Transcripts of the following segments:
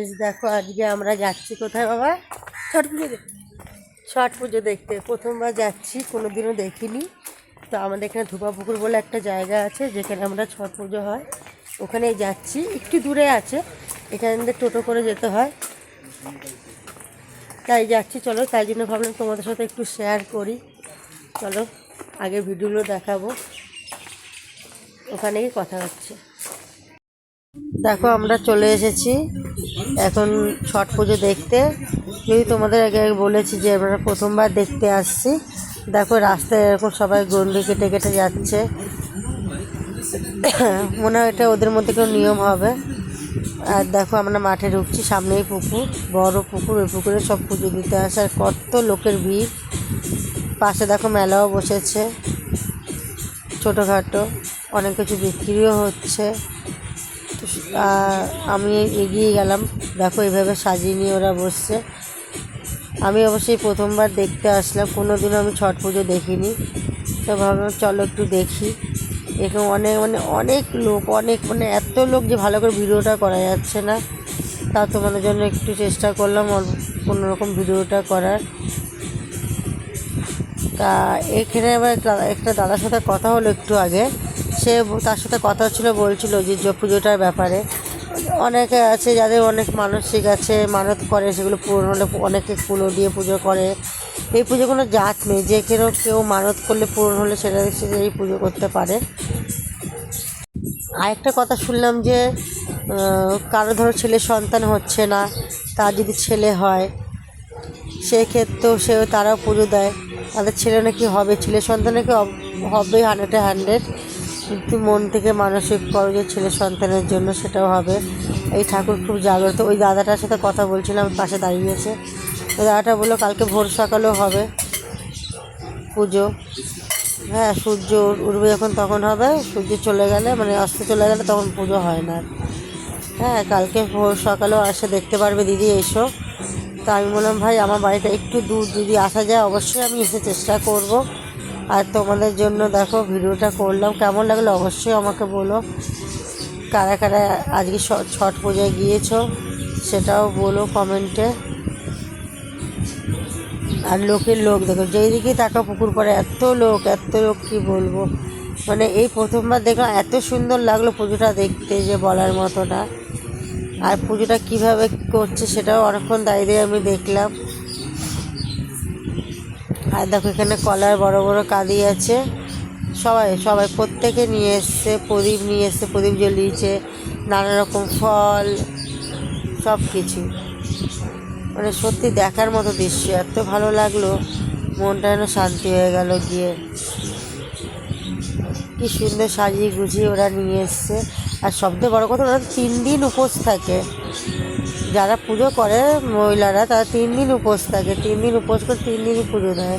এই দেখো আজকে আমরা যাচ্ছি কোথায় বাবা? ছট পুজো দেখতে। ছট পুজো দেখতে। প্রথমবার যাচ্ছি কোনো দিনও দেখিনি। তো আমাদের এখানে ধুপা পুকুর বলে একটা জায়গা আছে, যেখানে আমরা ছট পুজো হয়। ওখানে যাচ্ছি। একটু দূরে আছে। এখান টোটো করে যেতে হয়। তাই যাচ্ছি। চলো, তাই জন্য ভাবলাম তোমাদের সাথে একটু শেয়ার করি। চলো, আগে ভিডিওগুলো দেখাবো। ওখানেই কথা হচ্ছে। দেখো, আমরা চলে এসেছি। এখন ছট পুজো দেখতে। যদি তোমাদের আগে বলেছি যে আমরা প্রথমবার দেখতে আসছি। দেখো রাস্তায় এরকম সবাই গন্ডি কেটে কেটে যাচ্ছে। মনে হয় এটা ওদের মধ্যে কোনো নিয়ম হবে। আর দেখো আমরা মাঠে ঢুকছি, সামনেই পুকুর, বড় পুকুর, ওই পুকুরে সব পুজো দিতে আসে। আর কত লোকের ভিড়। পাশে দেখো মেলাও বসেছে। ছোটোখাটো, অনেক কিছু বিক্রিও হচ্ছে। আমি এগিয়ে গেলাম। দেখো, এভাবে সাজিয়ে নিয়ে ওরা বসছে। আমি অবশ্যই প্রথমবার দেখতে আসলাম। কোনো দিনও আমি ছট পুজো দেখিনি। তো ভাবলাম, চলো একটু দেখি। এরকম অনেক মানে অনেক লোক, অনেক মানে এত লোক যে ভালো করে ভিডিওটা করা যাচ্ছে না। তা তোমাদের জন্য একটু চেষ্টা করলাম কোনো রকম ভিডিওটা করার। তা এখানে আবার একটা দাদার সাথে কথা হলো একটু আগে। সে তার সাথে কথা হচ্ছিল, বলছিল যে পুজোটার ব্যাপারে। অনেকে আছে যাদের অনেক মানসিক আছে, মানত করে, সেগুলো পূরণ হলে অনেকে কুলো দিয়ে পুজো করে। এই পুজো কোনো জাত নেই, যে কেউ কেউ মানত করলে পূরণ হলে সেটা সেটাই পুজো করতে পারে। আরেকটা কথা শুনলাম যে কারও ধরো ছেলে সন্তান হচ্ছে না, তার যদি ছেলে হয়, সেক্ষেত্রেও সেও তারাও পুজো দেয়। তাদের ছেলে নাকি হবে, ছেলে সন্তান নাকি হবে হান্ড্রেডে হান্ড্রেড কিন্তু মন থেকে মানসিক করো যে ছেলে সন্তানের জন্য সেটাও হবে। এই ঠাকুর খুব জাগ্রত। ওই দাদাটার সাথে কথা বলছিলাম, পাশে দাঁড়িয়েছে ওই দাদাটা বলল, কালকে ভোর সকালেও হবে পুজো। হ্যাঁ সূর্য উঠবে যখন তখন হবে। সূর্য চলে গেলে মানে অস্ত চলে গেলে তখন পুজো হয় না। হ্যাঁ কালকে ভোর সকালেও আসে দেখতে পারবে, দিদি, এসো। তা আমি বললাম, ভাই, আমার বাড়িটা একটু দূর যদি আসা যায়, অবশ্যই আমি এসে চেষ্টা করব। আর তোমাদের জন্য দেখো ভিডিওটা করলাম। কেমন লাগল অবশ্যই আমাকে বলো। কারা কারা আজকে ছট পূজায় গিয়েছো সেটাও বলো কমেন্টে। আর লোকের লোক দেখো, যেই দিকেই তাকা পুকুর পরে এত লোক এত লোক, কি বলব? মানে এই প্রথমবার দেখলাম এত সুন্দর লাগল পুজোটা দেখতে যে বলার মতো না। আর পুজোটা কীভাবে করছে সেটাও অনেকক্ষণ দাঁড়িয়ে আমি দেখলাম। আর দেখো এখানে কলার বড় বড় কাদি আছে। সবাই সবাই প্রত্যেকে নিয়ে এসছে, প্রদীপ নিয়ে এসছে, প্রদীপ জ্বলিয়েছে, নানা রকম ফল সব কিছু মানে সত্যি দেখার মতো দৃশ্য, এত ভালো লাগল, মনটা যেন শান্তি হয়ে গেল গিয়ে। কি সুন্দর সাজিয়ে গুছিয়ে ওরা নিয়ে এসছে। আর সবথেকে বড় কথা, ওরা তিন দিন উপোস থাকে। যারা পুজো করে মহিলারা, তারা তিন দিন উপোস থাকে। তিন দিন উপোস করে তিন দিনই পুজো দেয়।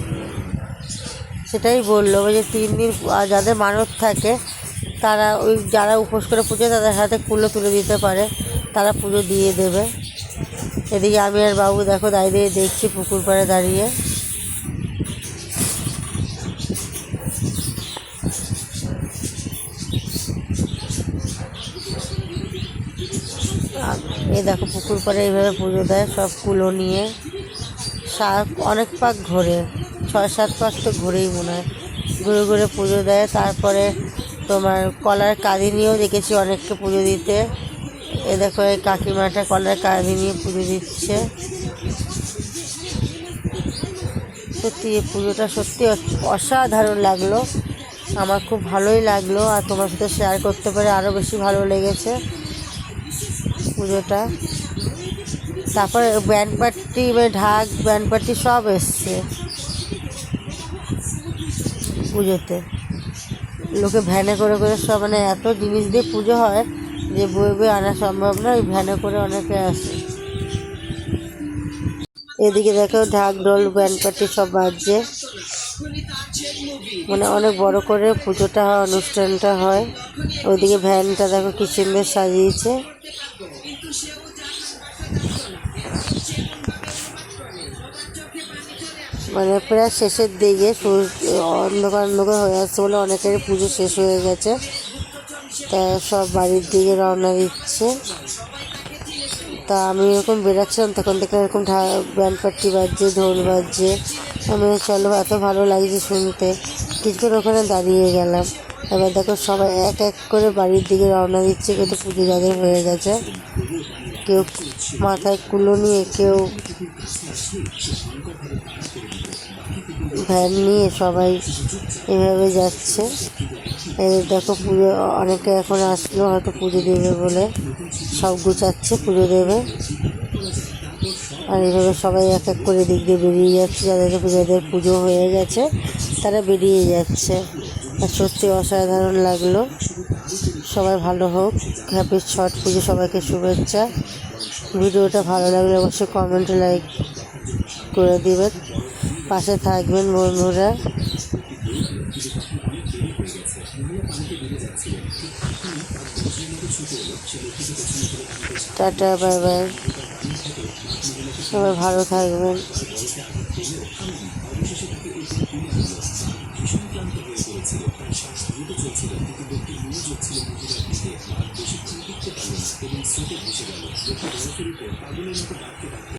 সেটাই বলল যে তিন দিন আর যাদের মানত থাকে, তারা ওই যারা উপোস করে পুজো তাদের হাতে কুলো তুলে দিতে পারে। তারা পুজো দিয়ে দেবে। এদিকে আমি আর বাবু দেখো দাঁড়িয়ে দেখছি পুকুর পাড়ে দাঁড়িয়ে। এই দেখো পুকুর পাড়ে এইভাবে পুজো দেয় সব কুলো নিয়ে। সাত অনেক পাক ঘোরে। ছয়, সাত পাক তো ঘুরেই মনে হয়। ঘুরে ঘুরে পুজো দেয়। তারপরে তোমার কলার কাঁদি নিয়েও দেখেছি অনেককে পুজো দিতে। এ দেখো এই কাকিমাটা কলার কাঁদি নিয়ে পুজো দিচ্ছে। সত্যি, এই পুজোটা সত্যি অসাধারণ লাগল। আমার খুব ভালোই লাগল। আর তোমার সাথে শেয়ার করতে পেরে আরও বেশি ভালো লেগেছে। পুজোটা। তারপরে ব্যান্ড পার্টি মানে ঢাক, ব্যান্ড পার্টি সব এসছে পুজোতে। লোকে ভ্যানে করে করে সব মানে এত জিনিস দিয়ে পুজো হয় যে বয়ে বয়ে আনা সম্ভব না, ওই ভ্যানে করে অনেকে আসে। এদিকে দেখো ঢাক, ঢোল, ব্যান্ড পার্টি সব বাজছে। মানে অনেক বড় করে পুজোটা হয়, অনুষ্ঠানটা হয়। ওইদিকে ভ্যানটা দেখো কি সুন্দর সাজিয়েছে। মানে প্রায় শেষের দিকে অন্ধকার অন্ধকার হয়ে আসছে বলে অনেকেরই পুজো শেষ হয়ে গেছে। তা সব বাড়ির দিকে রওনা দিচ্ছে। তা আমি এরকম বেরাচ্ছিলাম তখন থেকে এরকম ব্যান্ড বাজছে, ঢোল বাজছে। আমি চলো, এত ভালো লাগছে শুনতে। কিছুক্ষণ ওখানে দাঁড়িয়ে গেলাম। এবার দেখো সবাই এক এক করে বাড়ির দিকে রওনা দিচ্ছে, কিন্তু পুজো যাদের হয়ে গেছে। কেউ মাথায় কুলো নিয়ে, কেউ ভ্যান নিয়ে সবাই এভাবে যাচ্ছে। এই দেখো পুজো, অনেকে এখন আসলো, হয়তো পুজো দেবে বলে সব গুছাচ্ছে, পুজো দেবে। আর এইভাবে সবাই এক এক করে দিক দিয়ে বেরিয়ে যাচ্ছে, যাদের যাদের পুজো হয়ে গেছে, তারা বেরিয়ে যাচ্ছে। সত্যি অসাধারণ লাগল। সবাই ভালো হোক। হ্যাপি ছট পুজো সবাইকে শুভেচ্ছা। ভিডিওটা ভালো লাগলে অবশ্যই কমেন্টে লাইক করে দিবেন। পাশে থাকবেন বন্ধুরা। টাটা বাই বাই সবাই ভালো থাকবেন। ভীষণ ক্লান্ত হয়ে পড়েছিল তার শ্বাস দ্রুত চলছিল কিন্তু লোকটি মনোযোগ ছিল মহিলার দিকে আর বেশিক্ষণ টিকতে পারল না এবং স্রোতে ভেসে গেল লোকটি বরফের উপর পাগলের মতো ডাকতে ডাকতে